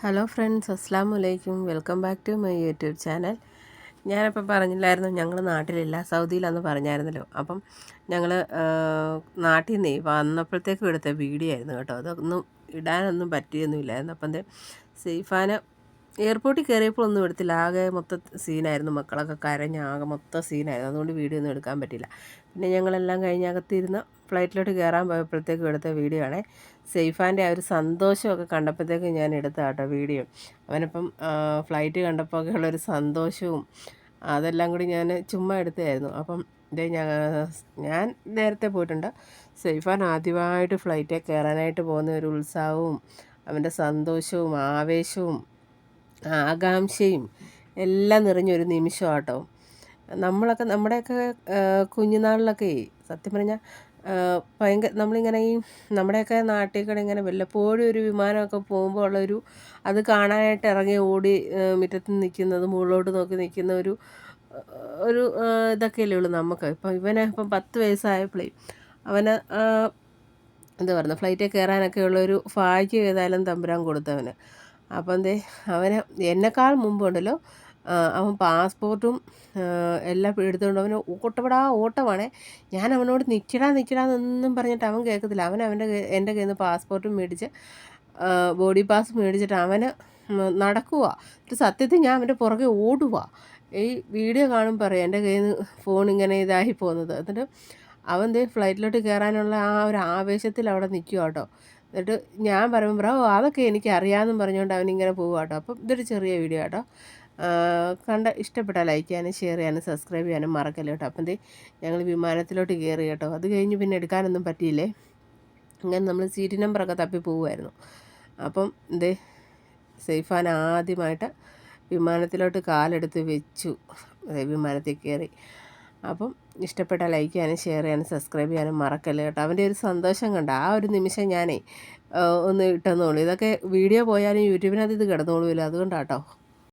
Hello friends അസ്സാം വലൈക്കും welcome back to my YouTube channel. ഞാനിപ്പോൾ പറഞ്ഞില്ലായിരുന്നു ഞങ്ങൾ നാട്ടിലില്ല സൗദിയിലാണെന്ന് പറഞ്ഞായിരുന്നല്ലോ. അപ്പം ഞങ്ങൾ നാട്ടിൽ നിന്ന് വന്നപ്പോഴത്തേക്കും എടുത്ത വീഡിയോ ആയിരുന്നു കേട്ടോ. അതൊന്നും ഇടാനൊന്നും പറ്റിയൊന്നുമില്ലായിരുന്നു. അപ്പം സീഫാന് എയർപോർട്ടിൽ കയറിയപ്പോൾ ഒന്നും എടുത്തില്ല. ആകെ മൊത്തം സീനായിരുന്നു. മക്കളൊക്കെ കരഞ്ഞ ആകെ മൊത്തം സീനായിരുന്നു. അതുകൊണ്ട് വീഡിയോ ഒന്നും എടുക്കാൻ പറ്റില്ല. പിന്നെ ഞങ്ങളെല്ലാം കഴിഞ്ഞ് അകത്തിരുന്ന് ഫ്ലൈറ്റിലോട്ട് കയറാൻ പോയപ്പോഴത്തേക്കും എടുത്ത വീഡിയോ ആണേ. സെയ്ഫാന്റെ ആ ഒരു സന്തോഷമൊക്കെ കണ്ടപ്പോഴത്തേക്കും ഞാൻ എടുത്ത കേട്ടോ വീഡിയോ. അവനിപ്പം ഫ്ലൈറ്റ് കണ്ടപ്പോൾ ഒക്കെ ഉള്ളൊരു സന്തോഷവും അതെല്ലാം കൂടി ഞാൻ ചുമ്മാ എടുത്തതായിരുന്നു. അപ്പം ഇതേ ഞാൻ ഞാൻ നേരത്തെ പോയിട്ടുണ്ട്. സെയ്ഫാൻ ആദ്യമായിട്ട് ഫ്ലൈറ്റിൽ കയറാനായിട്ട് പോകുന്ന ഒരു ഉത്സാഹവും അവന്റെ സന്തോഷവും ആവേശവും ആകാംക്ഷയും എല്ലാം നിറഞ്ഞൊരു നിമിഷം കേട്ടോ നമ്മളൊക്കെ നമ്മുടെയൊക്കെ കുഞ്ഞുനാളിലൊക്കെ സത്യം പറഞ്ഞാൽ ഭയങ്കര നമ്മളിങ്ങനെ ഈ നമ്മുടെയൊക്കെ നാട്ടിൽ കൂടെ ഇങ്ങനെ വല്ലപ്പോഴും ഒരു വിമാനമൊക്കെ പോകുമ്പോൾ ഉള്ളൊരു അത് കാണാനായിട്ട് ഇറങ്ങി ഓടി മുറ്റത്ത് നിൽക്കുന്നത് മുകളിലോട്ട് നോക്കി നിൽക്കുന്ന ഒരു ഒരു ഇതൊക്കെയല്ലേ ഉള്ളൂ നമുക്ക്. ഇപ്പം ഇവനെ ഇപ്പം പത്ത് വയസ്സായപ്പോഴേ അവന് എന്താ പറയുക ഫ്ലൈറ്റിൽ കയറാനൊക്കെ ഉള്ളൊരു ഭാഗ്യം ഏതായാലും തമ്പുരാൻ കൊടുത്തവന്. അപ്പം എന്തേ അവന് എന്നെക്കാൾ മുമ്പുണ്ടല്ലോ അവൻ പാസ്പോർട്ടും എല്ലാം എടുത്തുകൊണ്ട് അവന് ഓട്ടപ്പെടാ ഓട്ടമാണേ. ഞാൻ അവനോട് നിൽക്കടാ നിൽക്കടാന്നൊന്നും പറഞ്ഞിട്ട് അവൻ കേൾക്കത്തില്ല. അവൻ അവന്റെ എന്റെ കയ്യിൽ നിന്ന് പാസ്പോർട്ടും മേടിച്ച് ബോഡി പാസ് മേടിച്ചിട്ട് അവന് നടക്കുക ഒരു സത്യത്തിൽ ഞാൻ അവന്റെ പുറകെ ഓടുക ഈ വീഡിയോ കാണും പറയാം എന്റെ കയ്യിൽ നിന്ന് ഫോൺ ഇങ്ങനെ ഇതായി പോകുന്നത്. എന്നിട്ട് അവൻ ദേ ഫ്ലൈറ്റിലോട്ട് കയറാനുള്ള ആ ഒരു ആവേശത്തിൽ അവിടെ നിൽക്കുക കേട്ടോ. എന്നിട്ട് ഞാൻ പറയുമ്പോൾ ബ്രോ അതൊക്കെ എനിക്ക് അറിയാമെന്നും പറഞ്ഞുകൊണ്ട് അവനിങ്ങനെ പോകുക കേട്ടോ അപ്പം ഇതൊരു ചെറിയ വീഡിയോ കേട്ടോ കണ്ട ഇഷ്ടപ്പെട്ടാൽ ലൈക്ക് ചെയ്യാനും ഷെയർ ചെയ്യാനും സബ്സ്ക്രൈബ് ചെയ്യാനും മറക്കല്ലോ കേട്ടോ അപ്പം ഞങ്ങൾ വിമാനത്തിലോട്ട് കയറി കേട്ടോ. അത് കഴിഞ്ഞ് പിന്നെ എടുക്കാനൊന്നും പറ്റിയില്ലേ? അങ്ങനെ നമ്മൾ സീറ്റ് നമ്പറൊക്കെ തപ്പി പോവുമായിരുന്നു അപ്പം എന്തേ സേഫാൻ ആദ്യമായിട്ട് വിമാനത്തിലോട്ട് കാലെടുത്ത് വെച്ചു. വിമാനത്തിൽ കയറി അപ്പം ഇഷ്ടപ്പെട്ട ലൈക്ക് ചെയ്യാനും ഷെയർ ചെയ്യാനും സബ്സ്ക്രൈബ് ചെയ്യാനും മറക്കല്ല കേട്ടോ. അവന്റെ ഒരു സന്തോഷം കണ്ട? ആ ഒരു നിമിഷം ഞാനേ ഒന്ന് ഇട്ടെന്നുള്ളൂ ഇതൊക്കെ വീഡിയോ പോയാലും യൂട്യൂബിനകത്ത് ഇത് കിടന്നോളൂല്ലോ. അതുകൊണ്ടാട്ടോ.